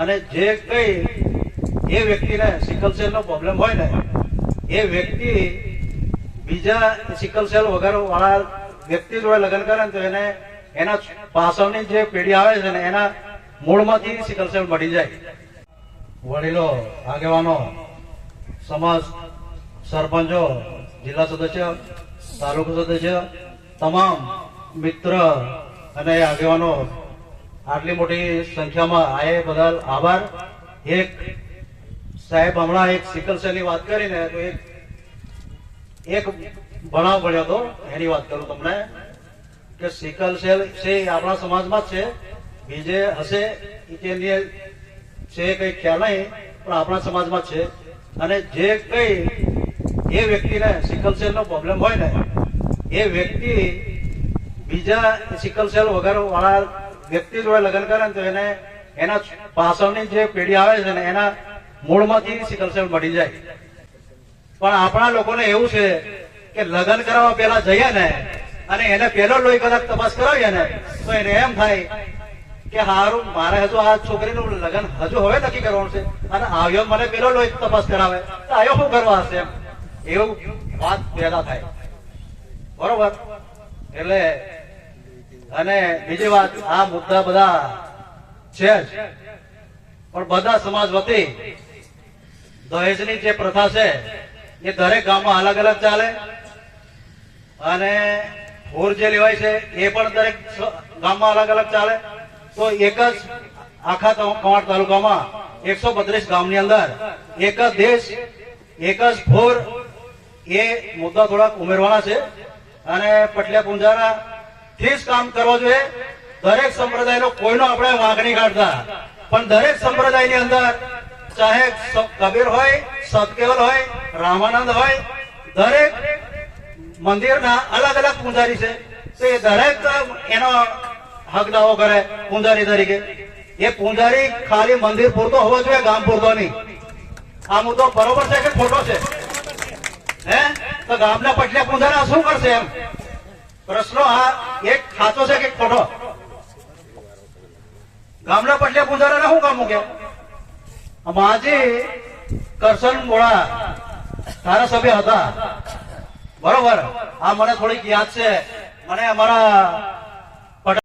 અને જે કઈ એ વ્યક્તિને સિકલ સેલ નો પ્રોબ્લેમ હોય ને, એ વ્યક્તિ બીજા સિકલ સેલ વગર વાળા વ્યક્તિ જોડે લગ્ન કરે ને તો એને એના પાછળની જે પેઢી આવે છે ને, એના મૂળમાંથી સિકલ સેલ મળી જાય. વડીલો, આગેવાનો, સમાજ, સરપંચો, જિલ્લા સદસ્ય, તાલુકા સદસ્ય, તમામ મિત્ર અને આગેવાનો આટલી મોટી સંખ્યામાં આયે બદલ આભાર. એક સાહેબ હમણાં એક સિકલ સેલની વાત કરીને તો એક એક બનાવ બન્યો હતો, એની વાત કરું તમને, કે સિકલ સેલ છે આપણા સમાજમાં જ છે, બીજે હશે કે છે કઈ ખ્યાલ નહીં, પણ આપણા સમાજમાં છે. અને જે કઈ એ વ્યક્તિને સિકલ સેલ નો પ્રોબ્લેમ હોય ને, એ વ્યક્તિ બીજા સિકલ સેલ વગર વાળા વ્યક્તિ જોડે લગ્ન કરે ને તો એને એના પાછળની જે પેઢી આવે છે ને એના મૂળમાંથી સિકલ સેલ મળી જાય. પણ આપણા લોકોને એવું છે કે લગ્ન કરાવવા પહેલા જઈએ ને અને એને પહેલો લોહી કદાચ તપાસ કરાવીએ ને, તો એને એમ થાય કે હારું, મારે હજુ આ છોકરીનું લગ્ન હજુ હવે નક્કી કરવાનું છે. અને આવ્યો મને પેલો લોહી તપાસ કરાવે. તો આવ્યો શું કરવા હશે એમ? એવું વાત પેદા થાય. બરોબર? એટલે અને બીજી વાત, આ મુદ્દા બધા છે જ. પણ બધા સમાજ વતી દહેજની જે પ્રથા છે, એ દરેક ગામમાં અલગ અલગ ચાલે. અને ભૂર જે લેવાય છે, એ પણ દરેક ગામમાં અલગ અલગ ચાલે. તો એક જ આખા કવાડ તાલુકામાં એકસો બત્રીસ ગામની અંદર એક જ દેશ, એક જ ભોર એ મુદ્દા થોડાક ઉમેરવાના છે. અને પટલે પુંજારા થી જ કામ કરવો જોઈએ. દરેક સંપ્રદાયનો કોઈનો આપણે માગણી કાઢતા. પણ દરેક સંપ્રદાયની અંદર ચાહે કબીર હોય, સતકેવલ હોય, રામાનંદ હોય, દરેક મંદિરના અલગ અલગ પૂજારી છે. તો એ દરેક એનો હક દાવો કરે પૂંજારી તરીકે. એ પૂંજારી ખાલી મંદિર પૂરતો હોવો જોઈએ, ગામ પૂરતો નહીં. આ મુદ્દો બરોબર છે કે ખોટો છે? હે? તો ગામના પટલે પૂંજારા શું કરશે એમ? પ્રશ્નો આ એક સાચો છે કે ખોટો? ગામના પટલે પૂંજારાને શું કામ મૂક્યો? માજી કરશન મોળા ધારાસભ્ય હતા. બરોબર. આ મને થોડીક યાદ છે. મને અમારા